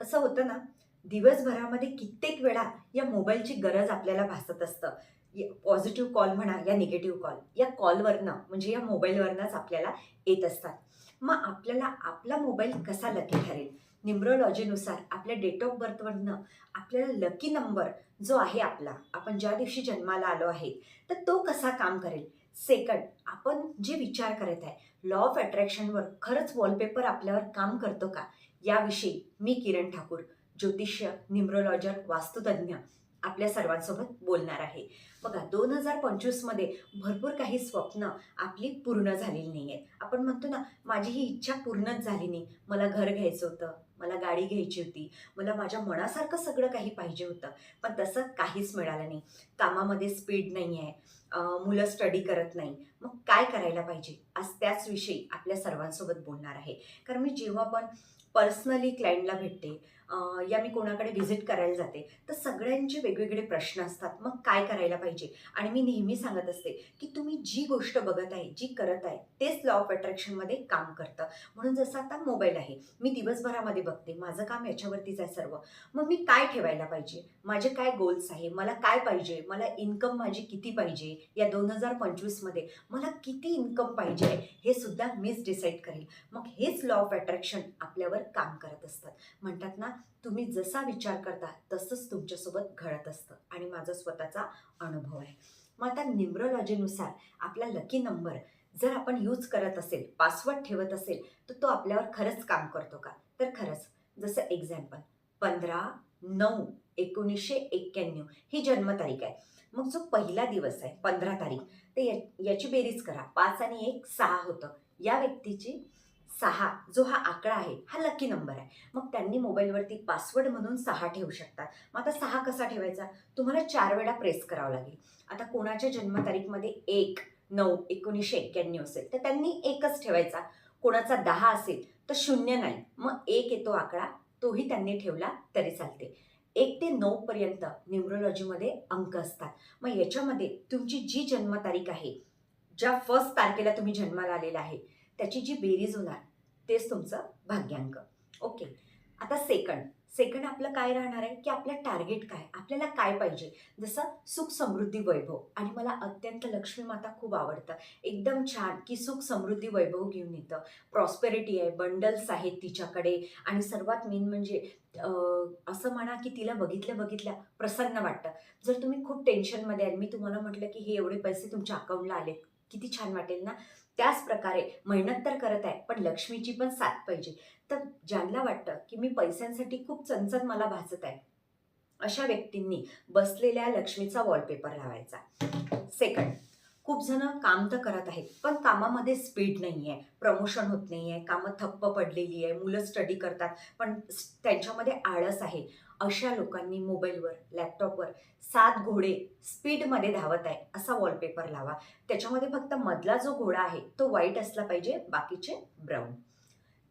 असं होतं ना दिवसभरामध्ये कित्येक वेळा या मोबाईलची गरज आपल्याला भासत असतं. पॉझिटिव्ह कॉल म्हणा या निगेटिव्ह कॉल या कॉलवरनं म्हणजे या मोबाईलवरनंच आपल्याला येत असतात. मग आपल्याला आपला मोबाईल कसा लकी ठरेल? न्युमरोलॉजीनुसार आपल्या डेट ऑफ बर्थवरनं आपल्याला लकी नंबर जो आहे आपला आपण ज्या दिवशी जन्माला आलो आहे तर तो कसा काम करेल? सेकंड. आपण जे विचार करत आहे लॉ ऑफ अट्रॅक्शनवर खरंच वॉलपेपर आपल्यावर काम करतो का? याविषयी मी किरण ठाकूर ज्योतिष्य न्युमरोलॉजर वास्तुतज्ञ आपल्या सर्वांसोबत बोलणार आहे. बघा दोन हजार पंचवीसमध्ये भरपूर काही स्वप्न आपली पूर्ण झालेली नाही आहेत आपण म्हणतो ना माझी ही इच्छा पूर्णच झाली नाही. मला घर घ्यायचं होतं. मला गाडी घ्यायची होती. मला माझ्या मनासारखं सगळं काही पाहिजे होतं. पण तसं काहीच मिळालं नाही. कामामध्ये स्पीड नाही आहे मुलं स्टडी करत नाही. मग काय करायला पाहिजे? आज त्याच विषयी आपल्या सर्वांसोबत बोलणार आहे. कारण मी जेव्हा पण पर्सनली क्लायंटला भेटते. या मी कोणाकडे व्हिजिट करायला जाते. तर सगळ्यांचे वेगवेगळे प्रश्न असतात. मग काय करायला पाहिजे? आणि मी नेहमी सांगत असते की तुम्ही जी गोष्ट बघत आहे जी करत आहे तेच लॉ ऑफ अट्रॅक्शनमध्ये काम करतं. म्हणून जसं आता मोबाईल आहे. मी दिवसभरामध्ये बघते. माझं काम याच्यावरतीच आहे सर्व. मग मी काय ठेवायला पाहिजे? माझे काय गोल्स आहे? मला काय पाहिजे? मला इन्कम माझी किती पाहिजे? या दोन हजार पंचवीसमध्ये मला किती इन्कम पाहिजे? हे सुद्धा मीच डिसाईड करेल. मग हेच लॉ ऑफ अट्रॅक्शन आपल्यावर काम करत असतात. म्हणतात ना तुम्ही जसा विचार करता तसंच तुमच्यासोबत घडत असतं. आणि माझा स्वतःचा अनुभव आहे. मग आता न्युमरोलॉजीनुसार आपला लकी नंबर जर आपण यूज करत असेल पासवर्ड ठेवत असेल तर तो आपल्यावर खरंच काम करतो का? तर खरंच. जसं एक्झाम्पल पंधरा नऊ एकोणीसशे एक्क्याण्णव ही जन्मतारीख आहे. मग जो पहिला दिवस आहे पंधरा तारीख ते या याची बेरीज करा. पाच आणि एक सहा होतं. या व्यक्तीची सहा जो हा आकडा आहे हा लकी नंबर आहे. मग त्यांनी मोबाईलवरती पासवर्ड म्हणून सहा ठेवू शकतात. मग आता सहा कसा ठेवायचा? तुम्हाला चार वेळा प्रेस करावं लागेल. आता कोणाच्या जन्मतारीखमध्ये एक नऊ एकोणीसशे एक्क्याण्णव असेल तर त्यांनी एकच ठेवायचा. कोणाचा दहा असेल तर शून्य नाही. मग एक येतो आकडा तोही त्यांनी ठेवला तरी चालते. एक ते नऊ पर्यंत न्युमरोलॉजीमध्ये अंक असतात. मग याच्यामध्ये तुमची जी जन्मतारीख आहे ज्या फर्स्ट तारखेला तुम्ही जन्माला आलेला आहे त्याची जी बेरीज होणार तेच तुमचं भाग्यांक. ओके. आता सेकंड. सेकंड आपलं काय राहणार आहे? की आपलं टार्गेट काय? आपल्याला काय पाहिजे? जसं सुख समृद्धी वैभव. आणि मला अत्यंत लक्ष्मी माता खूप आवडतं. एकदम छान की सुख समृद्धी वैभव घेऊन येतं. प्रॉस्पेरिटी आहे बंडल्स आहेत तिच्याकडे. आणि सर्वात मेन म्हणजे असं म्हणा की तिला बघितल्या बघितल्या प्रसन्न वाटतं. जर तुम्ही खूप टेन्शनमध्ये आहे मी तुम्हाला म्हटलं की हे एवढे पैसे तुमच्या अकाउंटला आले किती छान वाटेल ना? त्याच प्रकारे मेहनत तर करत आहे पण लक्ष्मीची पण साथ पाहिजे. तर ज्यांना वाटतं की मी पैशांसाठी खूप चणचण मला भासत आहे अशा व्यक्तींनी बसलेल्या लक्ष्मीचा वॉलपेपर लावायचा. सेकंड खूप जण काम तर करत आहेत पण कामामध्ये स्पीड नाही आहे प्रमोशन होत नाही आहे कामं थप्प पडलेली आहे मुलं स्टडी करतात पण त्यांच्यामध्ये आळस आहे. अशा लोकांनी मोबाईलवर लॅपटॉपवर सात घोडे स्पीडमध्ये धावत आहे असा वॉलपेपर लावा. त्याच्यामध्ये फक्त मधला जो घोडा आहे तो व्हाईट असला पाहिजे बाकीचे ब्राऊन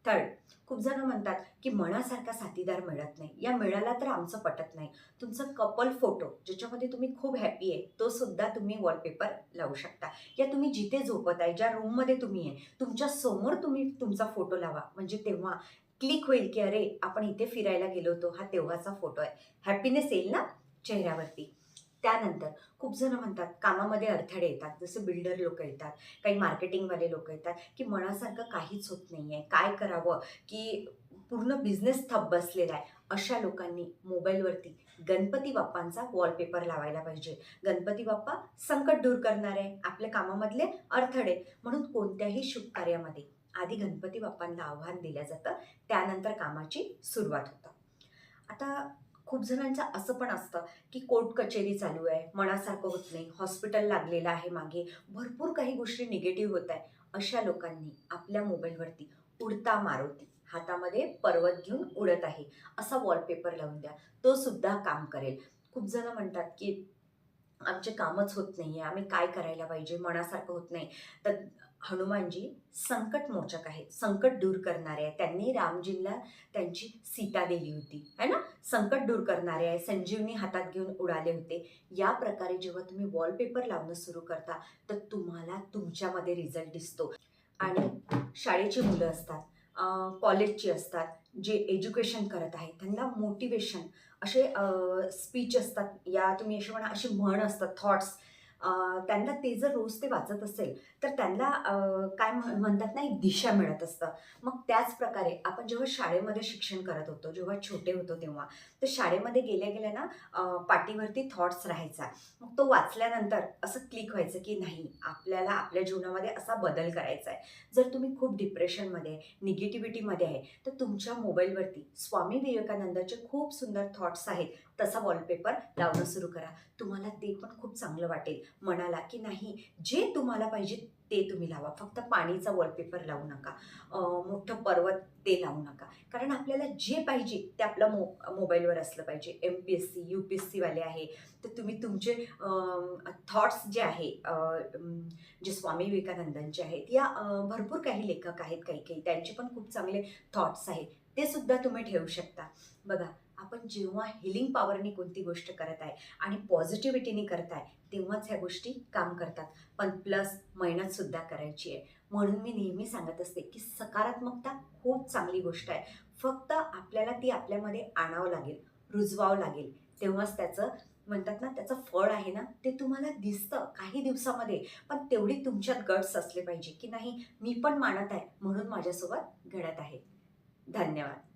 थर्ड खूप जण म्हणतात की मनासारखा साथीदार मिळत नाही. या मिळाला तर आमचं पटत नाही. तुमचं कपल फोटो ज्याच्यामध्ये तुम्ही खूप हॅपी आहे तो सुद्धा तुम्ही वॉलपेपर लावू शकता. या तुम्ही जिथे झोपत आहे ज्या रूममध्ये तुम्ही आहे तुमच्यासमोर तुम्ही तुमचा फोटो लावा. म्हणजे तेव्हा क्लिक होईल की अरे आपण इथे फिरायला गेलो होतो हा तेव्हाचा फोटो आहे. हॅपीनेस येईल ना? चेहऱ्यावरती. त्यानंतर खूप जण म्हणतात कामामध्ये अडथळे येतात. जसं बिल्डर लोक येतात काही मार्केटिंगवाले लोक येतात की मनासारखं काहीच होत नाही आहे काय करावं? की पूर्ण बिझनेस थप बसलेला आहे. अशा लोकांनी मोबाईलवरती गणपती बाप्पांचा वॉलपेपर लावायला पाहिजे. गणपती बाप्पा संकट दूर करणारे आपल्या कामामधले अडथळे. म्हणून कोणत्याही शुभ कार्यामध्ये आधी गणपती बाप्पांना आव्हान दिलं जातं. त्यानंतर कामाची सुरुवात होतं. आता खूप जणांचं असं पण असतं की कोर्ट कचेरी चालू आहे मनासारखं होत नाही हॉस्पिटल लागलेलं आहे मागे भरपूर काही गोष्टी निगेटिव्ह होत आहे. अशा लोकांनी आपल्या मोबाईलवरती उडता मारुती हातामध्ये पर्वत घेऊन उडत आहे असा वॉलपेपर लावून द्या. तो सुद्धा काम करेल. खूप जण म्हणतात की आमचे कामच होत नाही आहे आम्ही काय करायला पाहिजे मनासारखं होत नाही. तर हनुमानजी संकट मोचक आहेत संकट दूर करणारे आहे त्यांनी रामजींना त्यांची सीता दिली होती. है ना? संकट दूर करणारे आहे संजीवनी हातात घेऊन उडाले होते. या प्रकारे जेव्हा तुम्ही वॉलपेपर लावणं सुरू करता तर तुम्हाला तुमच्यामध्ये रिझल्ट दिसतो. आणि शाळेची मुलं असतात कॉलेजची असतात जे एज्युकेशन करत आहेत त्यांना मोटिवेशन असे स्पीच असतात. या तुम्ही असे म्हणा अशी म्हण असतात थॉट्स त्यांना ते जर रोज ते वाचत असेल तर त्यांना काय म्हण- म्हणतात ना एक दिशा मिळत असतं. मग त्याच प्रकारे आपण जेव्हा शाळेमध्ये शिक्षण करत होतो जेव्हा छोटे होतो तेव्हा तर शाळेमध्ये गेल्या गेल्या ना पाठीवरती पाटीवरती थॉट्स राहायचा. मग तो वाचल्यानंतर असं क्लिक व्हायचं की नाही आपल्याला आपल्या जीवनामध्ये असा बदल करायचा आहे. जर तुम्ही खूप डिप्रेशनमध्ये निगेटिव्हिटीमध्ये आहे तर तुमच्या मोबाईलवरती स्वामी विवेकानंदाचे खूप सुंदर थॉट्स आहेत. तसा वॉलपेपर लावणं सुरू करा. तुम्हाला ते पण खूप चांगलं वाटेल. मनाला की नाही जे तुम्हाला पाहिजे ते तुम्ही लावा. फक्त पाणीचा वॉलपेपर लावू नका. मोठं पर्वत ते लावू नका. कारण आपल्याला जे पाहिजे ते आपलं मो मोबाईलवर असलं पाहिजे. M P S C U P S सीवाले आहे. तर तुम्ही तुमचे थॉट्स जे आहे जे स्वामी विवेकानंदांचे आहेत या भरपूर काही लेखक आहेत काही काही त्यांचे पण खूप चांगले थॉट्स आहेत. ते सुद्धा तुम्ही ठेवू शकता. बघा आपण जेव्हा हिलिंग पॉवरनी कोणती गोष्ट करत आहे आणि पॉझिटिव्हिटीने करत आहे तेव्हाच ह्या गोष्टी काम करतात. पण प्लस मेहनतसुद्धा करायची आहे. म्हणून मी नेहमी सांगत असते की सकारात्मकता खूप चांगली गोष्ट आहे. फक्त आपल्याला ती आपल्यामध्ये आणावं लागेल रुजवावं लागेल. तेव्हाच त्याचं म्हणतात ना त्याचं फळ आहे ना ते तुम्हाला दिसतं काही दिवसामध्ये. पण तेवढी तुमच्यात गट्स असले पाहिजे की नाही मी पण मानत आहे म्हणून माझ्यासोबत घडत आहे. धन्यवाद.